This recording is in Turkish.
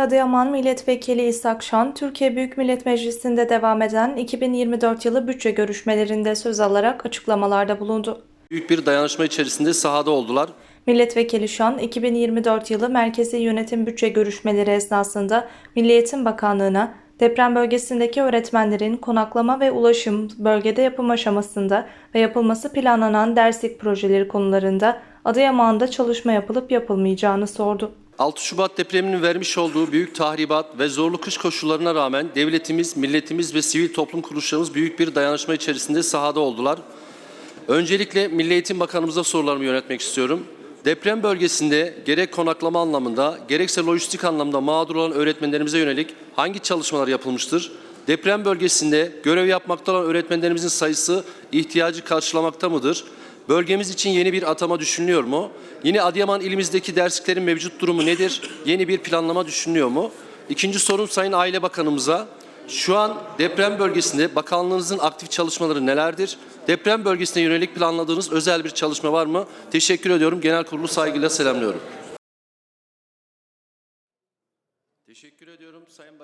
Adıyaman Milletvekili İshak Şan, Türkiye Büyük Millet Meclisi'nde devam eden 2024 yılı bütçe görüşmelerinde söz alarak açıklamalarda bulundu. Büyük bir dayanışma içerisinde sahada oldular. Milletvekili Şan, 2024 yılı Merkezi Yönetim Bütçe görüşmeleri esnasında Milli Eğitim Bakanlığı'na deprem bölgesindeki öğretmenlerin konaklama ve ulaşım, bölgede yapım aşamasında ve yapılması planlanan derslik projeleri konularında Adıyaman'da çalışma yapılıp yapılmayacağını sordu. 6 Şubat depreminin vermiş olduğu büyük tahribat ve zorlu kış koşullarına rağmen devletimiz, milletimiz ve sivil toplum kuruluşlarımız büyük bir dayanışma içerisinde sahada oldular. Öncelikle Milli Eğitim Bakanımıza sorularımı yönetmek istiyorum. Deprem bölgesinde gerek konaklama anlamında gerekse lojistik anlamda mağdur olan öğretmenlerimize yönelik hangi çalışmalar yapılmıştır? Deprem bölgesinde görev yapmakta olan öğretmenlerimizin sayısı ihtiyacı karşılamakta mıdır? Bölgemiz için yeni bir atama düşünülüyor mu? Yine Adıyaman ilimizdeki dersliklerin mevcut durumu nedir? Yeni bir planlama düşünülüyor mu? İkinci sorum Sayın Aile Bakanımıza. Şu an deprem bölgesinde bakanlığınızın aktif çalışmaları nelerdir? Deprem bölgesine yönelik planladığınız özel bir çalışma var mı? Teşekkür ediyorum. Genel kurulu saygıyla selamlıyorum. Teşekkür ediyorum Sayın.